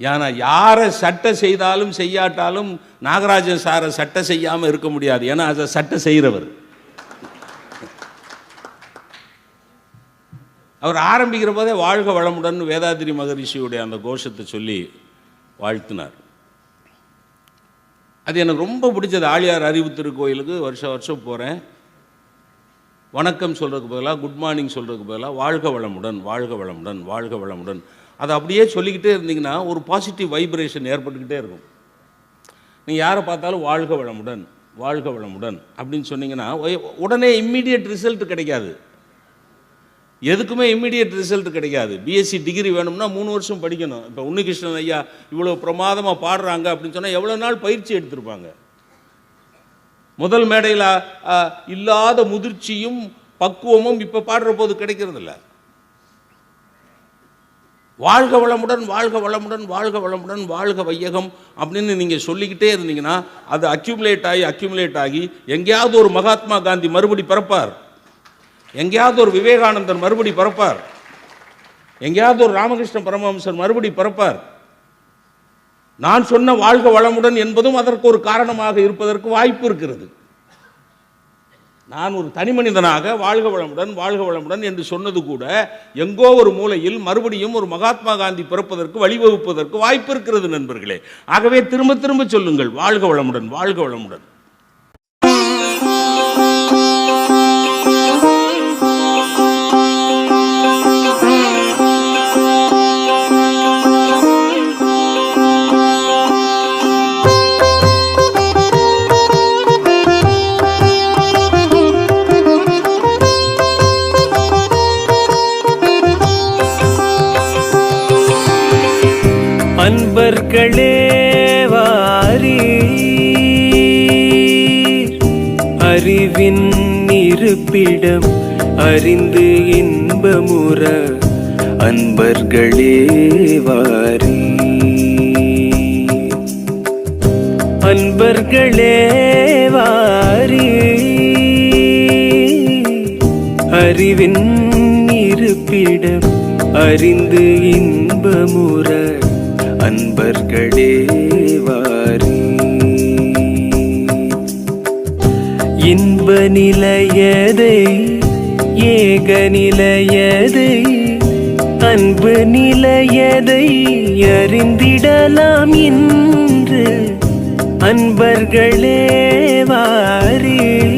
ஏன்னா யாரை சட்டை செய்தாலும் செய்யாட்டாலும் நாகராஜன் சாரை சட்டை செய்யாமல் இருக்க முடியாது. ஏன்னா அதை சட்டை செய்கிறவர் அவர் ஆரம்பிக்கிற போதே வாழ்க வளமுடன் வேதாதிரி மகரிஷியுடைய அந்த கோஷத்தை சொல்லி வாழ்த்தினார். அது எனக்கு ரொம்ப பிடிச்சது. ஆழியார் அறிவு திருக்கோயிலுக்கு வருஷம் வருஷம் போகிறேன் வணக்கம் சொல்கிறதுக்கு பதிலாக குட் மார்னிங் சொல்கிறதுக்கு பதிலாக வாழ்க வளமுடன் வாழ்க வளமுடன் வாழ்க வளமுடன். அதை அப்படியே சொல்லிக்கிட்டே இருந்தீங்கன்னா ஒரு பாசிட்டிவ் வைப்ரேஷன் ஏற்பட்டுக்கிட்டே இருக்கும். நீங்கள் யாரை பார்த்தாலும் வாழ்க வளமுடன் வாழ்க வளமுடன் அப்படின்னு சொன்னீங்கன்னா உடனே இம்மீடியட் ரிசல்ட் கிடைக்காது. எதுக்குமே இம்மிடியட் ரிசல்ட் கிடைக்காது. பிஎஸ்சி டிகிரி வேணும்னா மூணு வருஷம் படிக்கணும். இப்போ உன்னிகிருஷ்ணன் ஐயா இவ்வளோ பிரமாதமாக பாடுறாங்க அப்படின்னு சொன்னால் எவ்வளோ நாள் பயிற்சி எடுத்திருப்பாங்க? முதல் மேடையில் இல்லாத முதிர்ச்சியும் பக்குவமும் இப்போ பாடுற போது கிடைக்கிறதில்ல. வாழ்க வளமுடன் வாழ்க வளமுடன் வாழ்க வளமுடன் வாழ்க வையகம் அப்படின்னு நீங்கள் சொல்லிக்கிட்டே இருந்தீங்கன்னா அது அக்யூமுலேட் ஆகி அக்யூமுலேட் ஆகி எங்கேயாவது ஒரு மகாத்மா காந்தி மறுபடி பிறப்பார். எங்கேயாவது ஒரு விவேகானந்தர் மறுபடி பிறப்பார். எங்கேயாவது ஒரு ராமகிருஷ்ண பரமஹம்சர் மறுபடி பிறப்பார். நான் சொன்ன வாழ்க வளமுடன் என்பதும் அதற்கு ஒரு காரணமாக இருப்பதற்கு வாய்ப்பு இருக்கிறது. நான் ஒரு தனி மனிதனாக வாழ்க வளமுடன் வாழ்க வளமுடன் என்று சொன்னது கூட எங்கோ ஒரு மூலையில் மறுபடியும் ஒரு மகாத்மா காந்தி பிறப்பதற்கு வழிவகுப்பதற்கு வாய்ப்பு இருக்கிறது நண்பர்களே. ஆகவே திரும்ப திரும்ப சொல்லுங்கள் வாழ்க வளமுடன் வாழ்க வளமுடன். அன்பர்களே வாரி அறிவின் இருப்பிடம் அறிந்து இன்பமுற அன்பர்களே வாரி அன்பர்களே வாரி அறிவின் இருப்பிடம் அறிந்து இன்பமுற அன்பர்களே வாரி. இன்ப நிலையதை ஏக நிலையதை அன்பு நிலையதை அறிந்திடலாம் இன்று. அன்பர்களே வாரே.